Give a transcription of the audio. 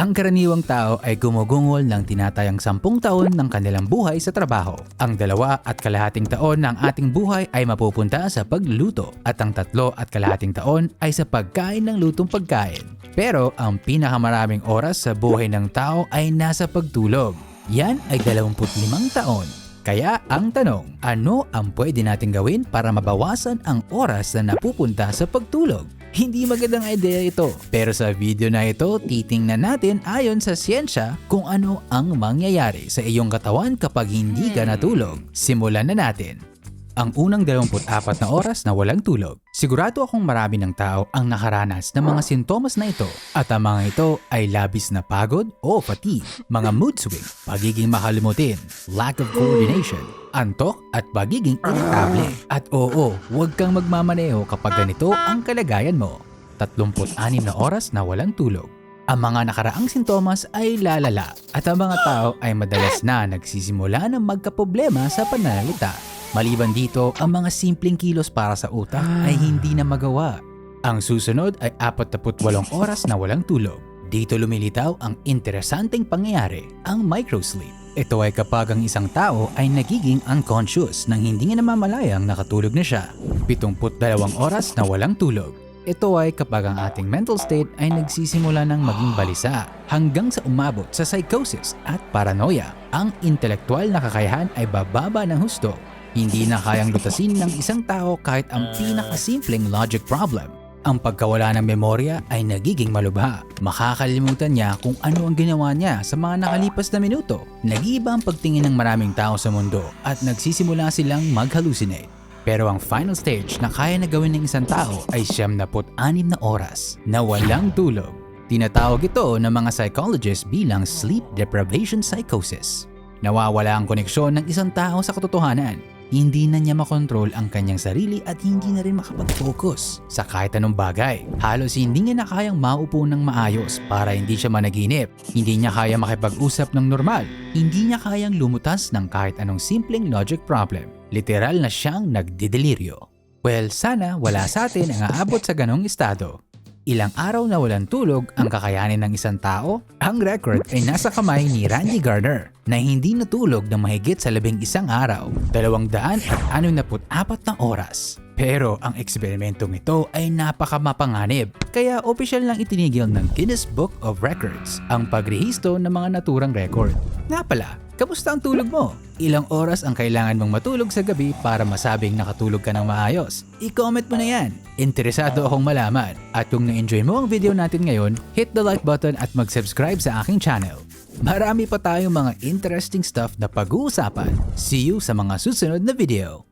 Ang karaniwang tao ay gumugungol ng tinatayang sampung taon ng kanilang buhay sa trabaho. Ang dalawa at kalahating taon ng ating buhay ay mapupunta sa pagluluto at ang tatlo at kalahating taon ay sa pagkain ng lutong pagkain. Pero ang pinakamaraming oras sa buhay ng tao ay nasa pagtulog. Yan ay 25 taon. Kaya ang tanong, ano ang pwede natin gawin para mabawasan ang oras na napupunta sa pagtulog? Hindi magandang idea ito. Pero sa video na ito, titingnan natin ayon sa siyensya kung ano ang mangyayari sa iyong katawan kapag hindi ka natulog. Simulan na natin. Ang unang 24 na oras na walang tulog. Sigurado akong marami ng tao ang nakaranas ng mga sintomas na ito at ang mga ito ay labis na pagod o fatigue, mga mood swing, pagiging makalimutin, lack of coordination, antok at pagiging irritable. At oo, huwag kang magmamaneho kapag ganito ang kalagayan mo. 36 na oras na walang tulog. Ang mga nakaraang sintomas ay lalala at ang mga tao ay madalas na nagsisimula ng magkaproblema sa pananalita. Maliban dito, ang mga simpleng kilos para sa utak ay hindi na magawa. Ang susunod ay 48 oras na walang tulog. Dito lumilitaw ang interesanteng pangyayari, ang microsleep. Ito ay kapag ang isang tao ay nagiging unconscious nang hindi niya namamalayang nakatulog na siya. 72 oras na walang tulog. Ito ay kapag ang ating mental state ay nagsisimula ng maging balisa hanggang sa umabot sa psychosis at paranoia. Ang intelektual na kakayahan ay bababa ng husto. Hindi na kayang lutasin ng isang tao kahit ang pinakasimpleng logic problem. Ang pagkawala ng memorya ay nagiging malubha. Makakalimutan niya kung ano ang ginawa niya sa mga nakalipas na minuto. Nag-iiba ang pagtingin ng maraming tao sa mundo at nagsisimula silang mag-hallucinate. Pero ang final stage na kaya na gawin ng isang tao ay siyam na na oras na walang tulog. Tinatawag ito ng mga psychologists bilang sleep deprivation psychosis. Nawawala ang koneksyon ng isang tao sa katotohanan. Hindi na niya makontrol ang kanyang sarili at hindi na rin makapag-focus sa kahit anong bagay. Halos hindi niya na kayang maupo ng maayos para hindi siya managinip. Hindi niya kaya makipag-usap ng normal. Hindi niya kayang lumutas ng kahit anong simpleng logic problem. Literal na siyang nagdideliryo. Well, sana wala sa atin ang aabot sa ganong estado. Ilang araw na walang tulog ang kakayanin ng isang tao, ang record ay nasa kamay ni Randy Gardner na hindi natulog ng mahigit sa labing isang araw, dalawang daan at anong naput apat na oras. Pero ang eksperimentong ito ay napakamapanganib, kaya opisyal lang itinigil ng Guinness Book of Records ang pagrehisto ng mga naturang record. Nga pala, kamusta ang tulog mo? Ilang oras ang kailangan mong matulog sa gabi para masabing nakatulog ka ng maayos? I-comment mo na yan. Interesado akong malaman. At kung na-enjoy mo ang video natin ngayon, hit the like button at mag-subscribe sa aking channel. Marami pa tayong mga interesting stuff na pag-uusapan. See you sa mga susunod na video.